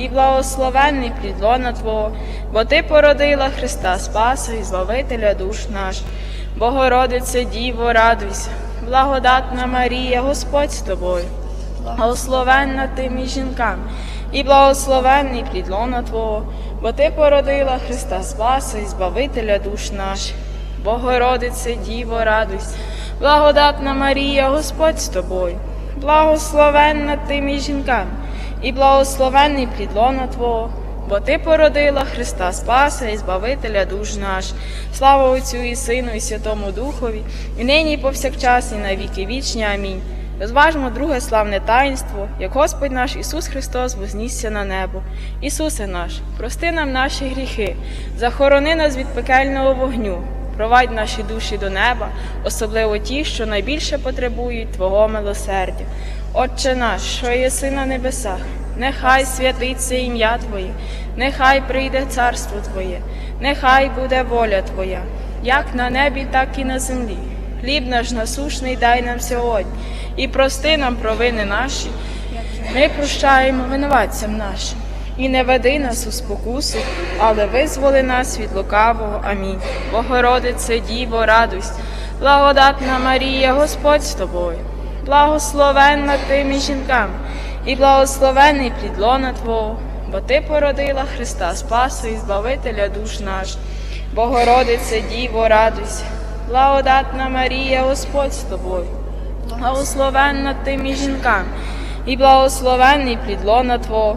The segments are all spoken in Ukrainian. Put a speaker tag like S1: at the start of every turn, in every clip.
S1: і благословенний плід лона Твого, бо ти породила Христа Спаса і Збавителя душ наших. Богородице, Діво, радуйся, благодатна Марія, Господь з тобою, благословенна ти між жінками, і благословенний плід лона Твого, бо ти породила Христа Спаса і Збавителя душ наших. Богородице, Діво, радуйся, благодатна Марія, Господь з тобою, благословенна ти між жінками, і благословенний плід лона Твого, бо ти породила Христа Спаса і Збавителя душ наш. Слава Отцю і Сину, і Святому Духові, і нині, і повсякчас, і на віки вічні. Амінь. Розважмо друге славне таїнство, як Господь наш Ісус Христос вознісся на небо. Ісусе наш, прости нам наші гріхи, захорони нас від пекельного вогню. Провадь наші душі до неба, особливо ті, що найбільше потребують Твого милосердя. Отче наш, що єси на небесах, нехай святиться ім'я Твоє, нехай прийде царство Твоє, нехай буде воля Твоя, як на небі, так і на землі. Хліб наш насушний дай нам сьогодні, і прости нам провини наші. Ми прощаємо винуватцям нашим. І не веди нас у спокусу, але визволи нас від лукавого. Амінь. Богородице, Діво, радуйся, благодатна Марія, Господь з тобою, благословенна ти між жінками, і благословений плід лона Твого, бо ти породила Христа Спасу і Збавителя душ наш. Богородице, Діво, радуйся, благодатна Марія, Господь з тобою, благословенна ти між жінками, і благословенний плід лона Твого,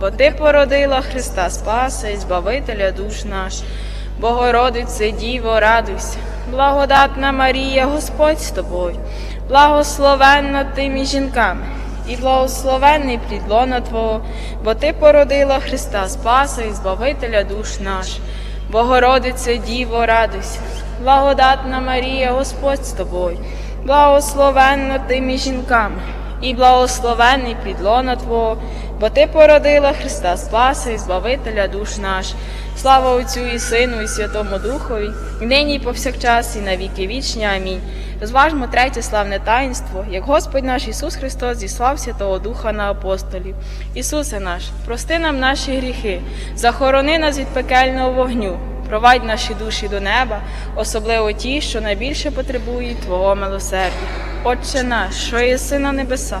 S1: бо Ти породила Христа Спаса і Збавителя душ наш. Богородице Діво, радуйся, благодатна Марія, Господь з тобою, благословенна ти між жінками, і благословенний плідлона Твого, бо Ти породила Христа Спаса і Збавителя душ наш. Богородице Діво, радуйся, благодатна Марія, Господь з тобою, благословенна ти між жінками, і благословенний плідлона Твого, бо Ти породила Христа Спаса і Збавителя душ наш. Слава Отцю і Сину, і Святому Духові, і нині і повсякчас, і на віки вічні. Амінь. Розважмо третє славне таїнство, як Господь наш Ісус Христос зіслав Святого Духа на апостолів. Ісусе наш, прости нам наші гріхи, захорони нас від пекельного вогню, провадь наші душі до неба, особливо ті, що найбільше потребують Твого милосердя. Отче наш, що єси на небеса,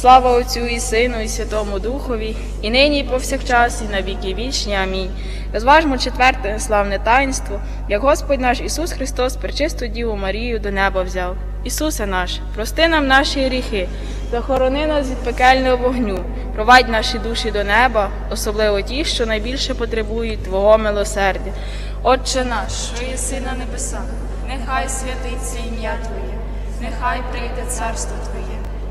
S1: Слава Отцю і Сину, і Святому Духові, і нині, і повсякчас, і на віки вічні. Амінь. Розважмо четверте славне таїнство, як Господь наш Ісус Христос пречисту Діву Марію до неба взяв. Ісусе наш, прости нам наші гріхи, захорони нас від пекельного вогню, провадь наші душі до неба, особливо ті, що найбільше потребують Твого милосердя. Отче наш, що єси на небесах, нехай святиться ім'я Твоє, нехай прийде царство Твоє,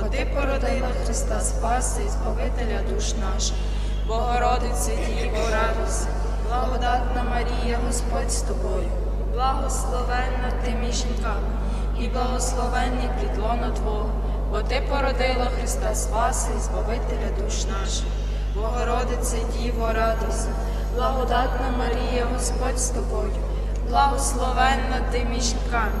S1: бо ти породила Христа Спаси і Збавителя душ наших. Богородице Діво, радуйся, благодатна Марія, Господь з тобою, благословенна ти між жінками, і благословенний плідлона Твого, бо ти породила Христа Спаси і Збавителя душ наших. Богородице Діво, радуйся, благодатна Марія, Господь з тобою, благословенна ти між жінками,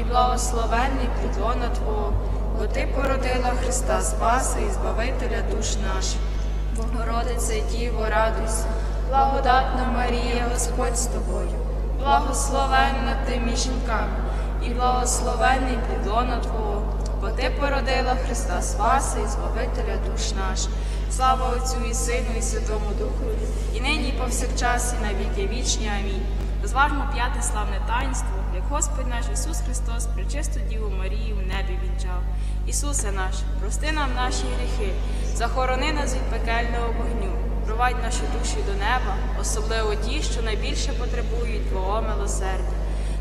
S1: і благословенний плідлона Твого, бо ти породила Христа Спаса і Збавителя душ наших. Богородице Діво, радуйся, благодатна Марія, Господь з тобою, благословенна ти між жінками, і благословенний плідлона Твого, бо ти породила Христа Спаса і Збавителя душ наших. Слава Отцю і Сину, і Святому Духу, і нині, і повсякчас, і на віки вічні. Амінь. Розважмо п'яте славне таїнство, як Господь наш Ісус Христос, пречисту Діву Марію в небі вінчав. Ісусе наш, прости нам наші гріхи, захорони нас від пекельного вогню, провадь наші душі до неба, особливо ті, що найбільше потребують Твого милосердя.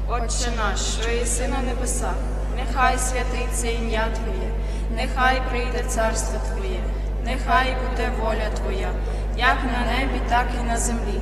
S1: Отче наш, що єси на небесах, нехай святиться ім'я Твоє, нехай прийде царство Твоє. Нехай буде воля Твоя, як на небі, так і на землі.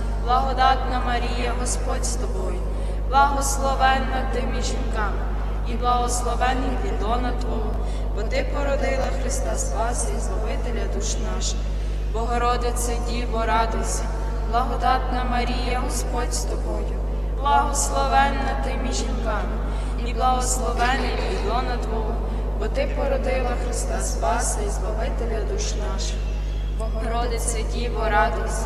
S1: благодатна Марія, Господь з тобою, благословенна ти між жінками, і благословенний підлона Твого, бо ти породила Христа Спаса і Збавителя душ наших. Богородице Діво, радуйся, благодатна Марія, Господь з тобою, благословенна ти між жінками, і благословенний підлона Твого бо ти породила Христа Спаса і Збавителя душ наших. Богородице Діво, радуйся,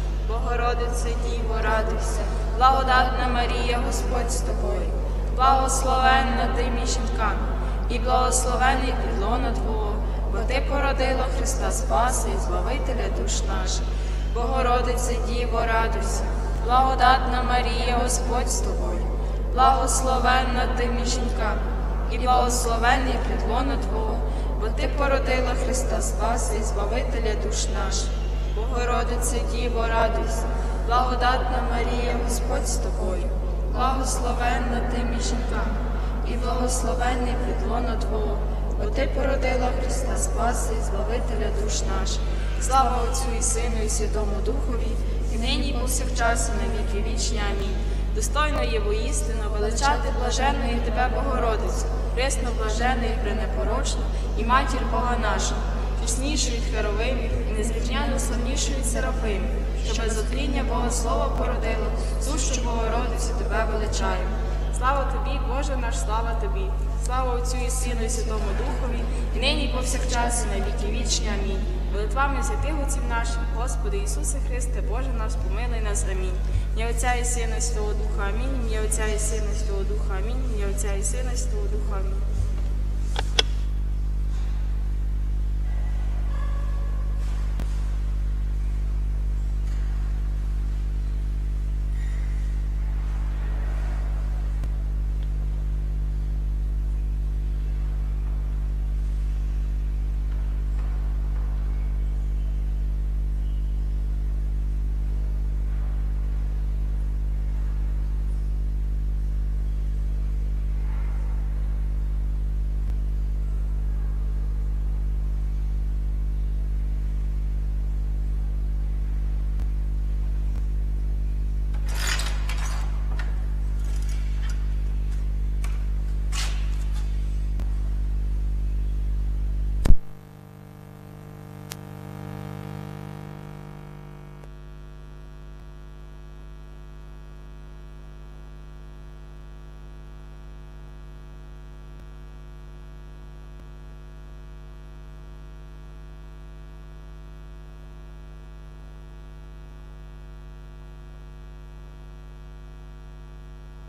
S1: Богородице Діво, радуйся, благодатна Марія, Господь з тобою, благословенна ти між жінками, і благословенний підлона Твого, бо ти породила Христа Спаси і Збавителя душ наших. Богородице Діво, радуйся, благодатна Марія, Господь з тобою, благословенна ти між жінками, і благословенний підлона Твого бо ти породила Христа Спаса і Збавителя душ наших. Богородице Діво, радуйся, благодатна Марія, Господь з тобою, благословенна ти між жінками, і благословенний плідлоно Твого, бо Ти породила Христа Спаси, і Збавителя душ наших. Слава Отцю і Сину, і Святому Духові, і нині і повсякчас, і на віки вічні. Амінь. Достойно є воістину величати блаженної Тебе, Богородицю, пресно блаженої, пренепорочну, і матір Бога нашого, чеснішою від херовимів, і незрівняно славнішою від серафимів, що без отління Бога Слова породило, сущу Богородицю Тебе величаємо. Слава тобі, Боже наш, слава тобі. Слава Отцю і Сину, і Святому Духові, і нині і повсякчас, і на віки вічні. Амінь. Молитвами святих отців наших, Господи Ісусе Христе, Боже наш, помилуй нас. Амінь. Ім'я Отця і Сина, і Святого Духа. Амінь. Ім'я Отця і Сина, і Святого Духа. Амінь. Ім'я Отця і Сина, і Святого Духа. Амінь.